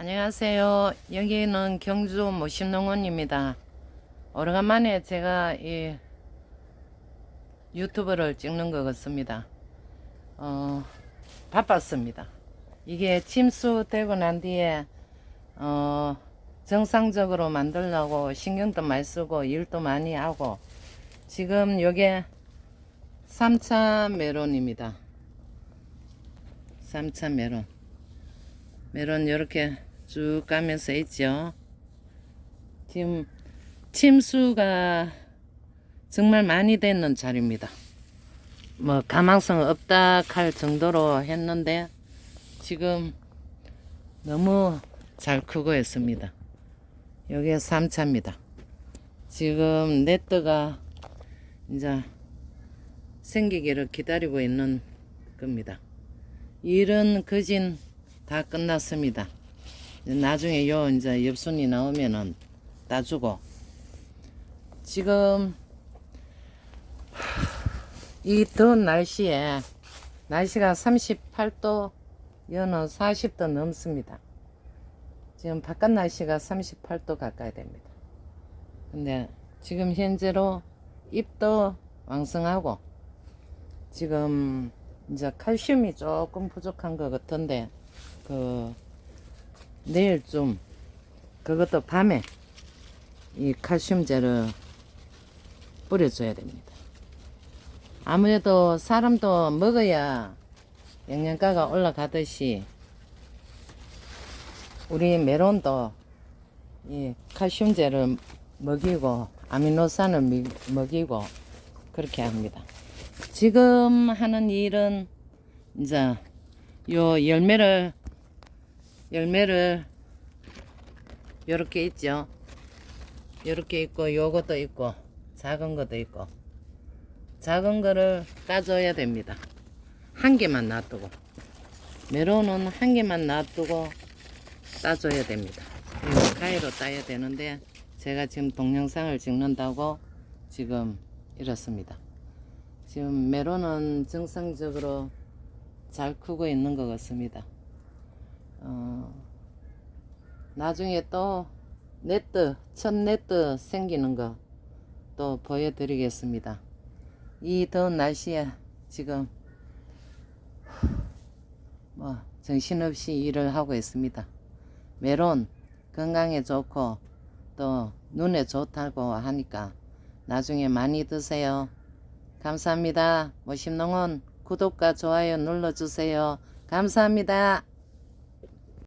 안녕하세요. 여기는 경주 모심농원입니다. 오래간만에 제가 이 유튜브를 찍는 것 같습니다. 어, 바빴습니다. 이게 침수되고 난 뒤에 어, 정상적으로 만들려고 신경도 많이 쓰고 일도 많이 하고 지금 요게 3차 메론입니다. 3차 메론. 메론 이렇게 쭉 가면서 있죠. 지금 침수가 정말 많이 되는 자리입니다. 뭐 가망성 없다 할 정도로 했는데 지금 너무 잘 크고 있습니다. 여기가 3차입니다. 지금 네트가 이제 생기기를 기다리고 있는 겁니다. 일은 거진 다 끝났습니다. 나중에 요 이제 엽순이 나오면은 따주고 지금 이 더운 날씨에 날씨가 38도 여는 40도 넘습니다. 지금 바깥 날씨가 38도 가까이 됩니다. 근데 지금 현재로 잎도 왕성하고 지금 이제 칼슘이 조금 부족한 것 같은데 그 내일쯤 그것도 밤에 이 칼슘제를 뿌려줘야 됩니다. 아무래도 사람도 먹어야 영양가가 올라가듯이 우리 메론도 이 칼슘제를 먹이고 아미노산을 미- 먹이고 그렇게 합니다. 지금 하는 일은 이제 요 열매를 열매를 요렇게 있죠. 요렇게 있고 요것도 있고 작은 것도 있고 작은 거를 따줘야 됩니다. 한 개만 놔두고 메론은 한 개만 놔두고 따줘야 됩니다. 가위로 따야 되는데 제가 지금 동영상을 찍는다고 지금 이렇습니다. 지금 메론은 정상적으로 잘 크고 있는 것 같습니다. 어, 나중에 또 네트, 첫 네트 생기는 거 또 보여드리겠습니다. 이 더운 날씨에 지금 뭐 정신없이 일을 하고 있습니다. 메론 건강에 좋고 또 눈에 좋다고 하니까 나중에 많이 드세요. 감사합니다. 모심농원 구독과 좋아요 눌러주세요. 감사합니다.